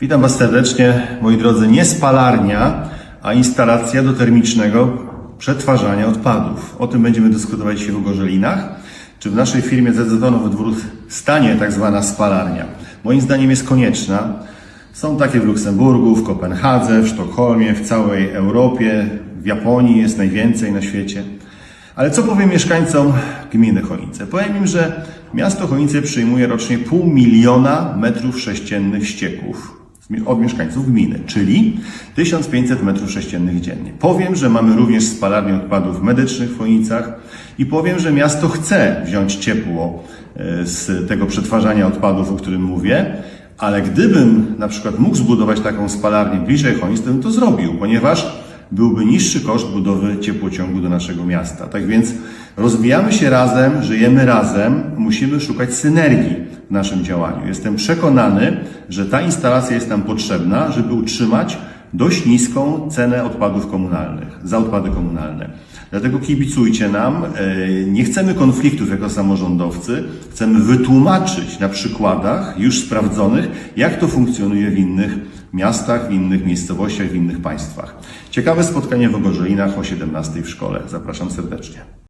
Witam Was serdecznie, moi drodzy. Nie spalarnia, a instalacja do termicznego przetwarzania odpadów. O tym będziemy dyskutować dzisiaj w Gorzelinach. Czy w naszej firmie zdecydowaną dwóch stanie tak zwana spalarnia? Moim zdaniem jest konieczna. Są takie w Luksemburgu, w Kopenhadze, w Sztokholmie, w całej Europie, w Japonii jest najwięcej na świecie. Ale co powiem mieszkańcom gminy Chojnice? Powiem im, że miasto Chojnice przyjmuje rocznie pół miliona metrów sześciennych ścieków od mieszkańców gminy, czyli 1500 metrów sześciennych dziennie. Powiem, że mamy również spalarnię odpadów medycznych w Chojnicach i powiem, że miasto chce wziąć ciepło e, z tego przetwarzania odpadów, o którym mówię, ale gdybym na przykład mógł zbudować taką spalarnię bliżej Chojnic, to bym to zrobił, ponieważ byłby niższy koszt budowy ciepłociągu do naszego miasta. Tak więc rozwijamy się razem, żyjemy razem, musimy szukać synergii w naszym działaniu. Jestem przekonany, że ta instalacja jest nam potrzebna, żeby utrzymać dość niską cenę odpadów komunalnych, za odpady komunalne. Dlatego kibicujcie nam. E, Nie chcemy konfliktów jako samorządowcy. Chcemy wytłumaczyć na przykładach już sprawdzonych, jak to funkcjonuje w innych miastach, w innych miejscowościach, w innych państwach. Ciekawe spotkanie w Ogorzelinach o 17 w szkole. Zapraszam serdecznie.